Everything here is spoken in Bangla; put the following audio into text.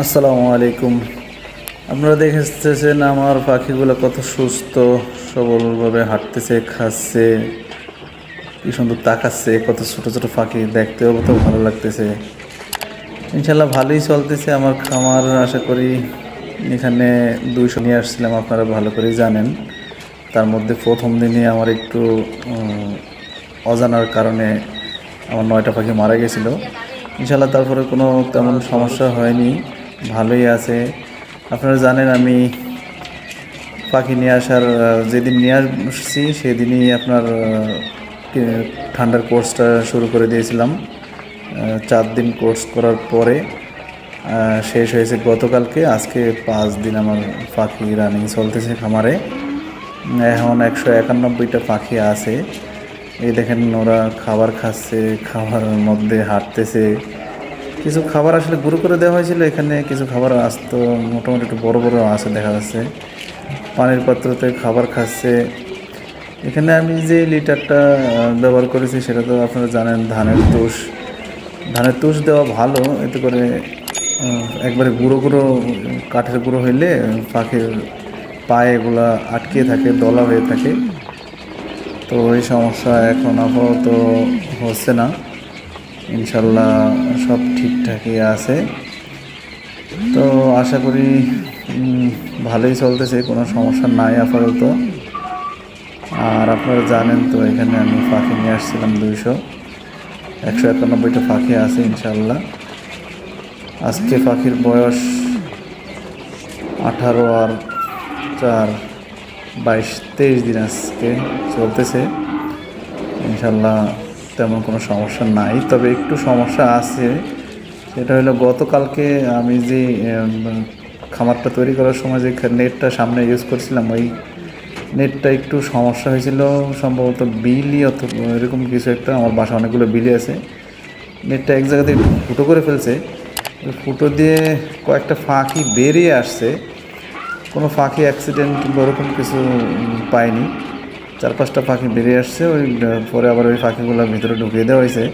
আসসালামু আলাইকুম। আপনারা দেখেছেন আমার পাখিগুলো কত সুস্থ, সবলভাবে হাঁটতেছে, খাচ্ছে, কি সুন্দর তাকাচ্ছে, কত ছোট ছোট পাখি দেখতেও কত ভালো লাগতেছে। ইনশাল্লাহ ভালোই চলতেছে আমার খামার, আশা করি এখানে দুইশো নিয়ে আসছিলাম, আপনারা ভালো করেই জানেন। তার মধ্যে প্রথম দিনে আমার একটু অজানার কারণে আমার নয়টা পাখি মারা গেছিল। ইনশাল্লাহ তারপরে কোনো তেমন সমস্যা হয়নি। ভালোই আছে। আপনারা জানেন আমি পাখি নিয়ে আসার যেদিন নিয়ে আসছি সেদিনই আপনার ঠান্ডার কোর্সটা শুরু করে দিয়েছিলাম। চার দিন কোর্স করার পরে শেষ হয়েছে গতকালকে। আজকে পাঁচ দিন আমার পাখি রানিং চলতেছে খামারে। এখন একশো একানব্বইটা পাখি আছে। এই দেখেন ওরা খাবার খাচ্ছে খাবারের মধ্যে হাঁটতেছে। কিছু খাবার আসলে গুঁড়ো করে দেওয়া হয়েছিল, এখানে কিছু খাবার আসতো, মোটামুটি একটু বড় বড় আছে দেখা যাচ্ছে। পানির পাত্রতে খাবার খাচ্ছে। এখানে আমি যে লিটারটা ব্যবহার করেছি সেটা তো আপনারা জানেন, ধানের তুষ। ধানের তুষ দেওয়া ভালো, এতে করে একবারে গুঁড়ো গুঁড়ো, কাঠের গুঁড়ো হইলে পাখির পায়ে এগুলা আটকে থাকে, দলা হয়ে থাকে। তো এই সমস্যা এখন আপাতত হচ্ছে না। ইনশাল্লাহ সব ঠিকঠাকই আছে। তো আশা করি ভালোই চলতেছে, কোনো সমস্যা নাই আপাতত। আর আপনারা জানেন তো, এখানে আমি পাখি নিয়ে আসছিলাম দুইশো। একশো একানব্বইটা পাখি আছে ইনশাল্লাহ আজকে পাখির বয়স আঠারো আর চার বাইশ, তেইশ দিন আজকে চলতেছে। ইনশাল্লাহ তেমন কোনো সমস্যা নাই। তবে একটু সমস্যা আছে, সেটা হলো গতকালকে আমি যে খামারটা তৈরি করার সময় যে নেটটা সামনে ইউজ করছিলাম, ওই নেটটা একটু সমস্যা হয়েছিল। সম্ভবত বিলি অথবা এরকম কিছু একটা, আমার বাসা অনেকগুলো বিলি আছে। নেটটা এক জায়গাতে ফুটো করে ফেলছে। ফুটো দিয়ে কয়েকটা ফাঁকি বেরিয়ে আসছে। কোনো ফাঁকি অ্যাক্সিডেন্ট কিংবা ওরকম কিছু পাইনি। চার পাঁচটা পাখি বেরিয়ে আসছে ওই পরে আবার ওই পাখিগুলো ভিতরে ঢুকিয়ে দেওয়া হয়েছে।